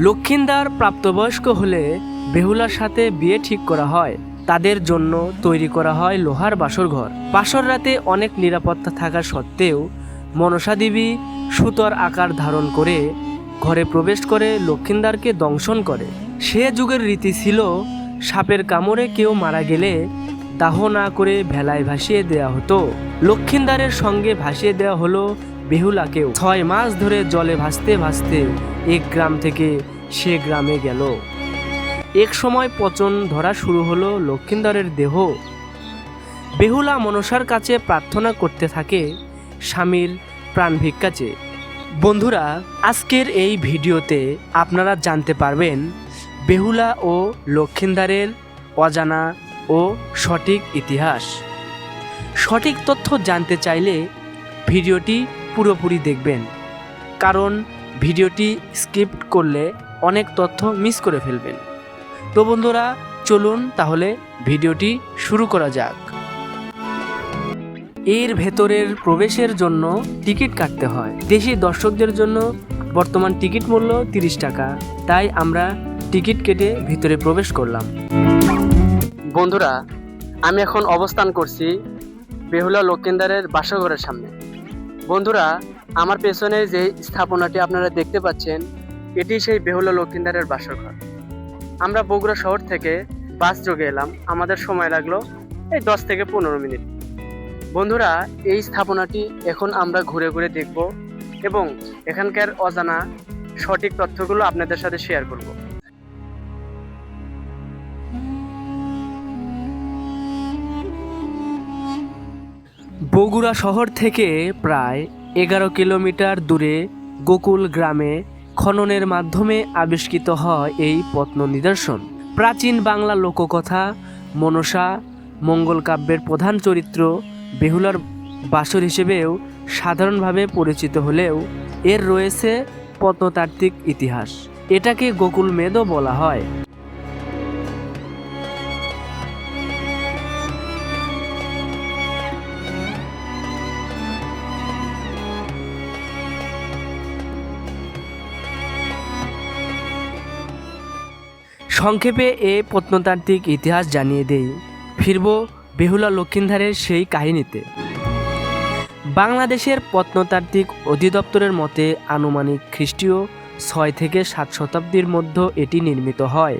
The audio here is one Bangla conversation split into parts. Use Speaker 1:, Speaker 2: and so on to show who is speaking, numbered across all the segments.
Speaker 1: লক্ষিন্দার প্রাপ্তবয়স্ক হলে বেহুলার সাথে বিয়ে ঠিক করা হয়। তাদের জন্য তৈরি করা হয় লোহার বাসর ঘর। বাসর রাতে অনেক নিরাপত্তা থাকা সত্ত্বেও মনসা দেবী সুতোর আকার ধারণ করে ঘরে প্রবেশ করে লক্ষিন্দারকে দংশন করে। সে যুগের রীতি ছিল, সাপের কামড়ে কেউ মারা গেলে দাহ না করে ভেলায় ভাসিয়ে দেওয়া হতো। লক্ষিন্দারের সঙ্গে ভাসিয়ে দেওয়া হলো বেহুলাকেও। ছয় মাস ধরে জলে ভাসতে ভাসতে এক গ্রাম থেকে সে গ্রামে গেল। এক সময় পচন ধরা শুরু হলো লক্ষিন্দরের দেহ। বেহুলা মনসার কাছে প্রার্থনা করতে থাকে স্বামীর প্রাণ ভিক্ষা চেয়ে। বন্ধুরা, আজকের এই ভিডিওতে আপনারা জানতে পারবেন বেহুলা ও লক্ষিন্দারের অজানা ও সঠিক ইতিহাস। সঠিক তথ্য জানতে চাইলে ভিডিওটি পুরোপুরি দেখবেন। কারণ ভিডিওটি স্কিপ করলে অনেক তথ্য মিস করে ফেলবেন। তো বন্ধুরা, চলুন তাহলে ভিডিওটি শুরু করা যাক। এর ভেতরের প্রবেশের জন্য টিকিট কাটতে হয়। দেশি দর্শকদের জন্য বর্তমান টিকিট মূল্য তিরিশ টাকা। তাই আমরা টিকিট কেটে ভিতরে প্রবেশ করলাম। বন্ধুরা, আমি এখন অবস্থান করছি বেহুলা লক্ষিন্দারের বাসঘরের সামনে। বন্ধুরা, আমার পেছনে যে স্থাপনাটি আপনারা দেখতে পাচ্ছেন, এটি সেই বেহুলা লক্ষিন্দারের বাসঘর আমরা বগুড়া শহর থেকে বাস যোগে এলাম, আমাদের সময় লাগল এই দশ থেকে পনেরো মিনিট। বন্ধুরা, এই স্থাপনাটি এখন আমরা ঘুরে ঘুরে দেখব এবং এখানকার অজানা সঠিক তথ্যগুলো আপনাদের সাথে শেয়ার করব। বগুড়া শহর থেকে প্রায় এগারো কিলোমিটার দূরে গোকুল গ্রামে খননের মাধ্যমে আবিষ্কৃত হয় এই প্রত্ন নিদর্শন। প্রাচীন বাংলা লোককথা, মনসা, মঙ্গল কাব্যের প্রধান চরিত্র, বেহুলার বাসর হিসেবেও সাধারণভাবে পরিচিত হলেও এর রয়েছে প্রত্নতাত্ত্বিক ইতিহাস। এটাকে গোকুল মেদও বলা হয়। সংক্ষেপে এ প্রত্নতাত্ত্বিক ইতিহাস জানিয়ে দেই। ফিরব বেহুলা লক্ষিন্ধারের সেই কাহিনীতে। বাংলাদেশের প্রত্নতাত্ত্বিক অধিদপ্তরের মতে আনুমানিক খ্রিস্টীয় ছয় থেকে সাত শতাব্দীর মধ্যে এটি নির্মিত হয়,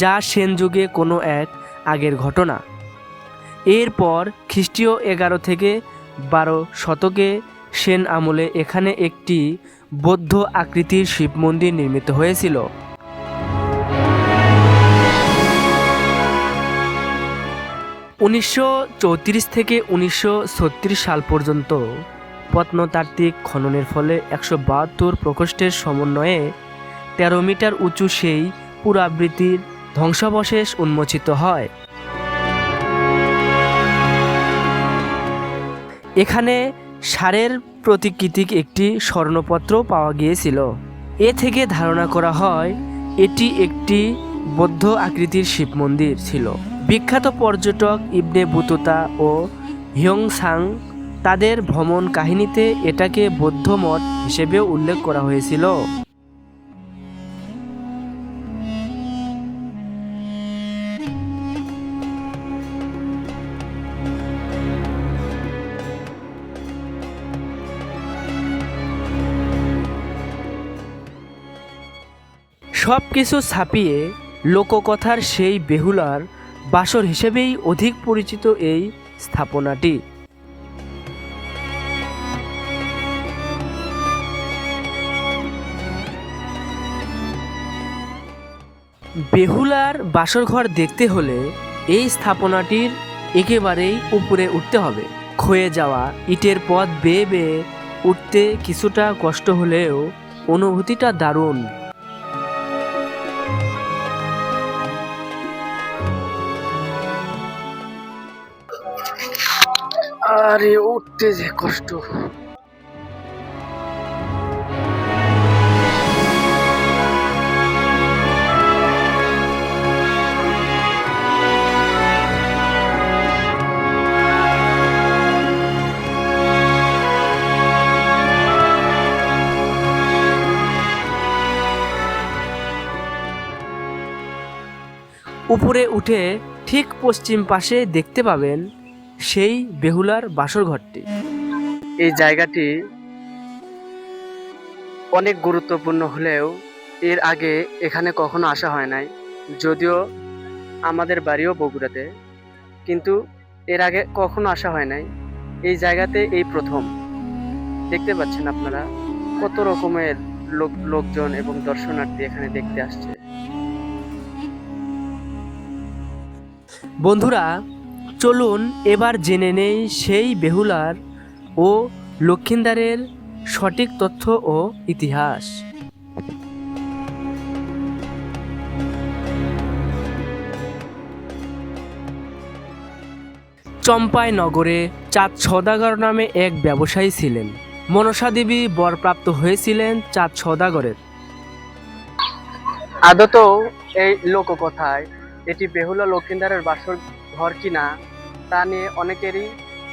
Speaker 1: যা সেন যুগে কোনো এক আগের ঘটনা। এরপর খ্রিস্টীয় এগারো থেকে বারো শতকে সেন আমলে এখানে একটি বৌদ্ধ আকৃতির শিব মন্দির নির্মিত হয়েছিল। উনিশশো চৌত্রিশ থেকে উনিশশো ছত্রিশ সাল পর্যন্ত প্রত্নতাত্ত্বিক খননের ফলে একশো বাহাত্তর প্রকোষ্ঠের সমন্বয়ে তেরো মিটার উঁচু সেই পুরাবৃত্তির ধ্বংসাবশেষ উন্মোচিত হয়। এখানে সারের প্রতিকৃতিক একটি স্বর্ণপত্র পাওয়া গিয়েছিল। এ থেকে ধারণা করা হয়, এটি একটি বৌদ্ধ আকৃতির শিব মন্দির ছিল। বিখ্যাত পর্যটক ইবনে বুতুতা ও হিয়ংসাং তাদের ভ্রমণ কাহিনীতে এটাকে বৌদ্ধ মঠ হিসেবেও উল্লেখ করা হয়েছিল। সব কিছু ছাপিয়ে লোককথার সেই বেহুলার বাসর হিসেবেই অধিক পরিচিত এই স্থাপনাটি। বেহুলার বাসরঘর দেখতে হলে এই স্থাপনাটির একেবারেই উপরে উঠতে হবে। ক্ষয়ে যাওয়া ইটের পথ বেয়ে বেয়ে উঠতে কিছুটা কষ্ট হলেও অনুভূতিটা দারুণ। আরে উঠতে যে কষ্ট। উপরে উঠে ঠিক পশ্চিম পাশে দেখতে পাবেন সেই বেহুলার বাসর ঘরটি। এই জায়গাটি অনেক গুরুত্বপূর্ণ হলেও এর আগে এখানে কখনো আসা হয় নাই। যদিও আমাদের বাড়িও বগুড়াতে কিন্তু এর আগে কখনো আসা হয় নাই। এই জায়গাতে এই প্রথম। দেখতে পাচ্ছেন আপনারা কত রকমের লোক লোকজন এবং দর্শনার্থী এখানে দেখতে আসছে। বন্ধুরা চলুন এবার জেনে নেই সেই বেহুলার ও লক্ষিন্দারের সঠিক তথ্য ও ইতিহাস। চম্পাই নগরে চাঁদ সদাগর নামে এক ব্যবসায়ী ছিলেন। মনসা দেবী বরপ্রাপ্ত হয়েছিলেন চাঁদ সদাগরের আদত এই লোককথায়, এটি বেহুলা লক্ষিন্দারের বাসর ঘর কিনা তা নিয়ে অনেকেরই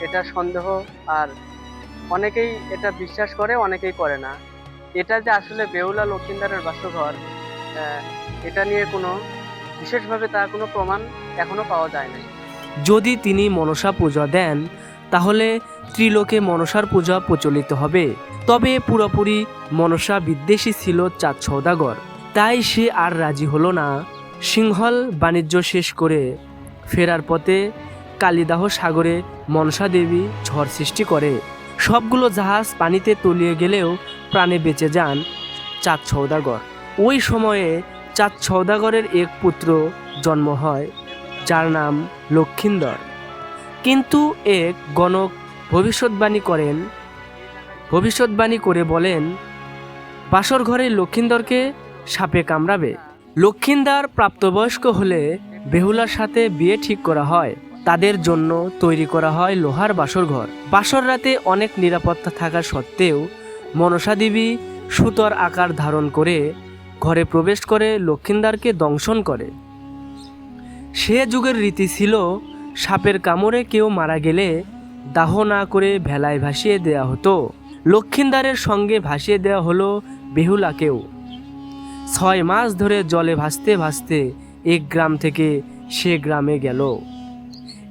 Speaker 1: এটা সন্দেহ আর অনেকেই এটা বিশ্বাস করে, অনেকেই করে না। এটা যে আসলে বেহুলা লক্ষিন্দারের বাসঘর এটা নিয়ে কোনো, বিশেষভাবে তার কোনো প্রমাণ এখনও পাওয়া যায় না যদি তিনি মনসা পূজা দেন, তাহলে ত্রিলোকে মনসার পূজা প্রচলিত হবে। তবে পুরোপুরি মনসা বিদ্বেষী ছিল চাঁদ সৌদাগর। তাই সে আর রাজি হলো না। সিংহল বাণিজ্য শেষ করে ফেরার পথে কালিদাহ সাগরে মনসা দেবী ঝড় সৃষ্টি করে। সবগুলো জাহাজ পানিতে তলিয়ে গেলেও প্রাণে বেঁচে যান চাঁদ সৌদাগর ওই সময়ে চাঁদ সৌদাগরের এক পুত্র জন্ম হয়, যার নাম লক্ষিন্দর। কিন্তু এক গণক ভবিষ্যৎবাণী করেন, ভবিষ্যৎবাণী করে বলেন, বাসর ঘরে লক্ষিন্দরকে সাপে কামড়াবে। লক্ষিন্দার প্রাপ্তবয়স্ক হলে বেহুলার সাথে বিয়ে ঠিক করা হয়। তাদের জন্য তৈরি করা হয় লোহার বাসর ঘর। বাসর রাতে অনেক নিরাপত্তা থাকা সত্ত্বেও মনসা দেবী সুতর আকার ধারণ করে ঘরে প্রবেশ করে লক্ষিন্দারকে দংশন করে। সে যুগের রীতি ছিল, সাপের কামড়ে কেউ মারা গেলে দাহ না করে ভেলায় ভাসিয়ে দেয়া হতো। লক্ষিন্দারের সঙ্গে ভাসিয়ে দেওয়া হলো বেহুলাকেও। ছয় মাস ধরে জলে ভাসতে ভাসতে এক গ্রাম থেকে সে গ্রামে গেল।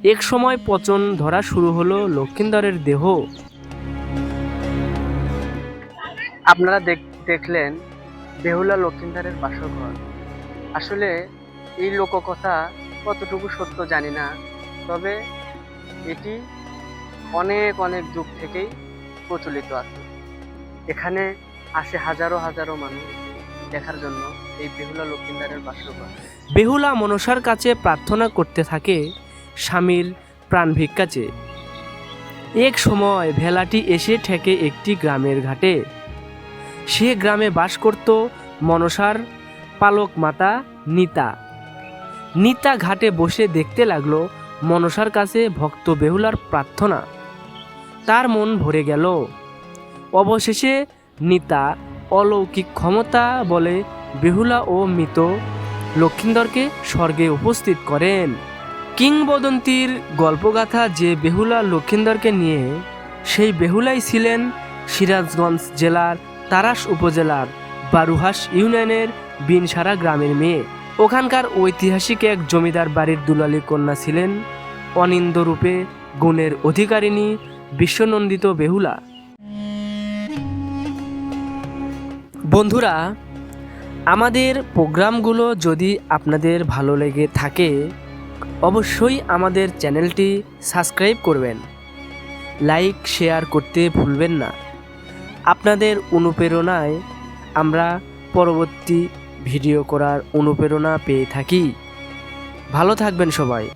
Speaker 1: এক সময় পচন ধরা শুরু হলো লক্ষিন্দরের দেহ। আপনারা দেখলেন বেহুলা লক্ষিন্দারের বাসঘর আসলে এই লোককথা কতটুকু সত্য জানি না তবে এটি অনেক অনেক যুগ থেকেই প্রচলিত আছে। এখানে আসে হাজারো হাজারো মানুষ দেখার জন্য এই বেহুলা লক্ষিন্দারের বাসঘর বেহুলা মনসার কাছে প্রার্থনা করতে থাকে স্বামীর প্রাণ ভিক্ষা চেয়ে। এক সময় ভেলাটি এসে ঠেকে একটি গ্রামের ঘাটে। সে গ্রামে বাস করত মনসার পালক মাতা নিতা। নিতা ঘাটে বসে দেখতে লাগল মনসার কাছে ভক্ত বেহুলার প্রার্থনা। তার মন ভরে গেল। অবশেষে নিতা অলৌকিক ক্ষমতা বলে বেহুলা ও মৃত লক্ষিন্দরকে স্বর্গে উপস্থিত করেন। কিংবদন্তির গল্পগাথা যে বেহুলা লক্ষিন্দরকে নিয়ে, সেই বেহুলাই ছিলেন সিরাজগঞ্জ জেলার তারাস উপজেলার বারুহাস ইউনিয়নের বিনসারা গ্রামের মেয়ে। ওখানকার ঐতিহাসিক এক জমিদার বাড়ির দুলালী কন্যা ছিলেন অনিন্দরূপে গুণের অধিকারিণী বিশ্বনন্দিত বেহুলা। বন্ধুরা, আমাদের প্রোগ্রামগুলো যদি আপনাদের ভালো লেগে থাকে অবশ্যই আমাদের চ্যানেলটি সাবস্ক্রাইব করবেন। লাইক, শেয়ার করতে ভুলবেন না। আপনাদের অনুপ্রেরণায় আমরা পরবর্তী ভিডিও করার অনুপ্রেরণা পেয়ে থাকি। ভালো থাকবেন সবাই।